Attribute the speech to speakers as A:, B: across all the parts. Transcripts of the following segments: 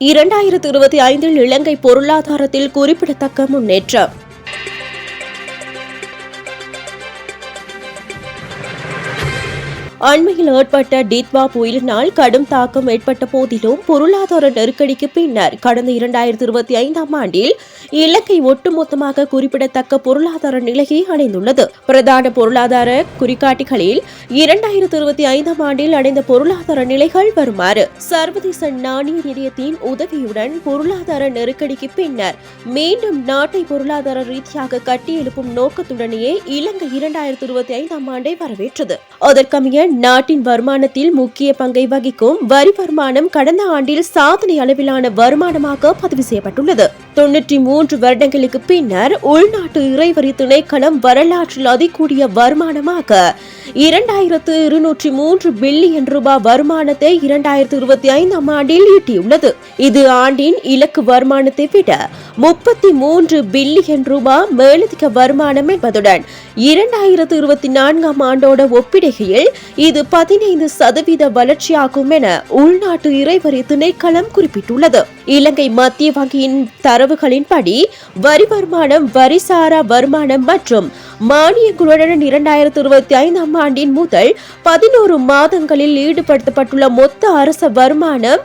A: இரண்டாயிரத்து இருபத்தி ஐந்தில் இலங்கை பொருளாதாரத்தில் குறிப்பிடத்தக்க முன்னேற்றம். அண்மையில் ஏற்பட்ட டித்வா புயலினால் கடும் தாக்கம் ஏற்பட்ட போதிலும் பொருளாதார நெருக்கடிக்கு பின்னர் கடந்த இரண்டாயிரத்தி இருபத்தி ஐந்தாம் ஆண்டில் இலங்கை ஒட்டுமொத்தமாக குறிப்பிடத்தக்க பொருளாதார நிலையை அடைந்துள்ளது. பிரதான பொருளாதார குறிகாட்டிகளில் இரண்டாயிரத்தி இருபத்தி ஐந்தாம் ஆண்டில் அடைந்த பொருளாதார நிலைகள் வருமாறு சர்வதேச நாணய நிதியத்தின் உதவியுடன் பொருளாதார நெருக்கடிக்கு பின்னர் மீண்டும் நாட்டை பொருளாதார ரீதியாக கட்டியெழுப்பும் நோக்கத்துடனேயே இலங்கை இரண்டாயிரத்தி இருபத்தி ஐந்தாம் ஆண்டை வரவேற்றது. அதற்கமைய நாட்டின் வருமானத்தில் முக்கிய பங்கை வகிக்கும் வரி வருமானம் கடந்த ஆண்டில் சாதனை அளவிலான வருமானமாக பதிவு செய்யப்பட்டுள்ளது. தொன்னூற்றி மூன்று வருடங்களுக்கு பின்னர் உள்நாட்டு இறைவரி திணைக்களம் வரலாற்றில் அதிகூடிய வருமானமாக இரண்டாயிரத்து இருநூற்றி மூன்று பில்லியன் ரூபாய் வருமானத்தை இரண்டாயிரத்து இருபத்தி ஐந்தாம் ஆண்டில் ஈட்டியுள்ளது. இது ஆண்டின் இலக்கு வருமானத்தை விட முப்பத்தி மூன்று பில்லியன் ரூபாய் மேலதிக வருமானம் என்பதுடன் இரண்டாயிரத்து இருபத்தி நான்காம் ஆண்டோட ஒப்பிடுகையில் இது பதினைந்து சதவீத வளர்ச்சியாகும் என உள்நாட்டு இறைவரி திணைக்களம் குறிப்பிட்டுள்ளது. இலங்கை மத்திய வங்கியின் தரவுகளின்படி வரி வருமானம் வரிசாரா வருமானம் மற்றும் மானியங்களுடன் இரண்டாயிரத்து இருபத்தி ஐந்தாம் ஆண்டின் முதல் பதினோரு மாதங்களில் ஈடுபடுத்தப்பட்டுள்ள மொத்த அரச வருமானம்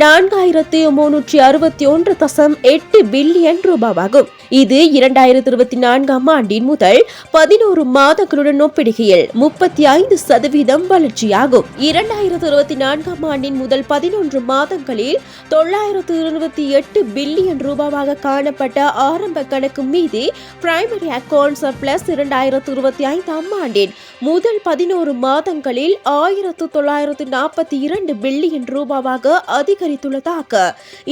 A: நான்காயிரத்தி முன்னூற்றி அறுபத்தி ஒன்று தசம் எட்டு பில்லியன் ரூபாவாகும். இது இரண்டாயிரத்தி இருபத்தி நான்காம் ஆண்டின் முதல் பதினோரு மாதங்களுடன் ஒப்பிடுகையில் முப்பத்தி ஐந்து சதவீதம் வளர்ச்சியாகும். இரண்டாயிரத்தி இருபத்தி நான்காம் ஆண்டின் முதல் பதினொன்று மாதங்களில் தொள்ளாயிரத்து இருபத்தி எட்டு பில்லியன் ரூபாவாக காணப்பட்ட ஆரம்ப கணக்கு மீது பிரைமரி அக்கவுண்ட்ஸ் பிளஸ் இரண்டாயிரத்து இருபத்தி ஐந்தாம் ஆண்டின் முதல் பதினோரு மாதங்களில் ஆயிரத்து தொள்ளாயிரத்து நாற்பத்தி இரண்டு பில்லியன் ரூபாவாக அதிக அதிகரித்துள்ளதாக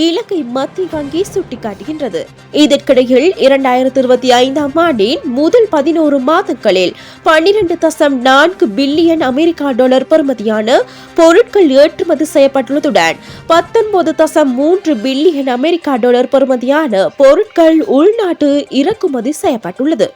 A: இலங்கை மத்திய வங்கி சுட்டிக்காட்டுகின்றது. இதற்கிடையில் இரண்டாயிரத்தி இருபத்தி ஐந்தாம் ஆண்டின் முதல் பதினோரு மாதங்களில் பன்னிரண்டு தசம் நான்கு பில்லியன் அமெரிக்கா டாலர் பெறுமதியான பொருட்கள் ஏற்றுமதி செய்யப்பட்டுள்ளதுடன் பத்தொன்பது தசம் மூன்று பில்லியன் அமெரிக்கா டாலர் பெறுமதியான பொருட்கள் உள்நாட்டு இறக்குமதி செய்யப்பட்டுள்ளது.